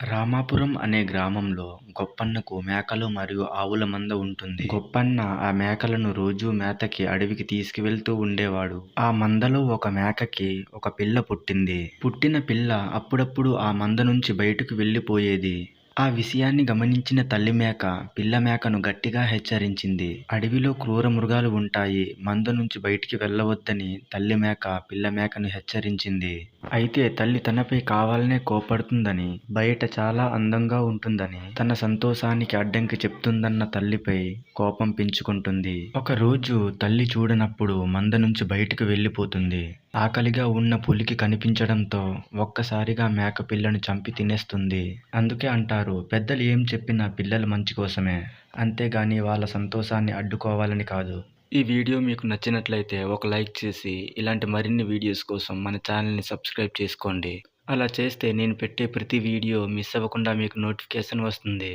రామాపురం అనే గ్రామంలో గొప్పన్నకు మేకలు మరియు ఆవుల మంద ఉంటుంది. గొప్పన్న ఆ మేకలను రోజూ మేతకి అడవికి తీసుకువెళ్తూ ఉండేవాడు. ఆ మందలో ఒక మేకకి ఒక పిల్ల పుట్టింది. పుట్టిన పిల్ల అప్పుడప్పుడు ఆ మంద నుంచి బయటకు వెళ్ళిపోయేది. ఆ విషయాన్ని గమనించిన తల్లి మేక పిల్ల మేకను గట్టిగా హెచ్చరించింది. అడవిలో క్రూర మృగాలు ఉంటాయి. మంద నుంచి బయటికి వెళ్ళవద్దని తల్లి మేక పిల్ల మేకను హెచ్చరించింది. అయితే తల్లి తనపై కావాలనే కోపడుతుందని బయట చాలా అందంగా ఉంటుందని తన సంతోషానికి అడ్డంకి చెప్తుందన్న తల్లిపై కోపం పెంచుకుంటుంది. ఒక రోజు తల్లి చూడనప్పుడు మంద నుంచి బయటకు వెళ్ళిపోతుంది. ఆకలిగా ఉన్న పులికి కనిపించడంతో ఒక్కసారిగా మేక పిల్లను చంపి తినేస్తుంది. అందుకే అంటారు పెద్దలు ఏం చెప్పినా పిల్లల మంచి కోసమే. అంతేగాని వాళ్ళ సంతోషాన్ని అడ్డుకోవాలని కాదు. ఈ వీడియో మీకు నచ్చినట్లయితే ఒక లైక్ చేసి ఇలాంటి మరిన్ని వీడియోస్ కోసం మన ఛానల్ని సబ్స్క్రైబ్ చేసుకోండి. అలా చేస్తే నేను పెట్టే ప్రతి వీడియో మిస్ అవ్వకుండా మీకు నోటిఫికేషన్ వస్తుంది.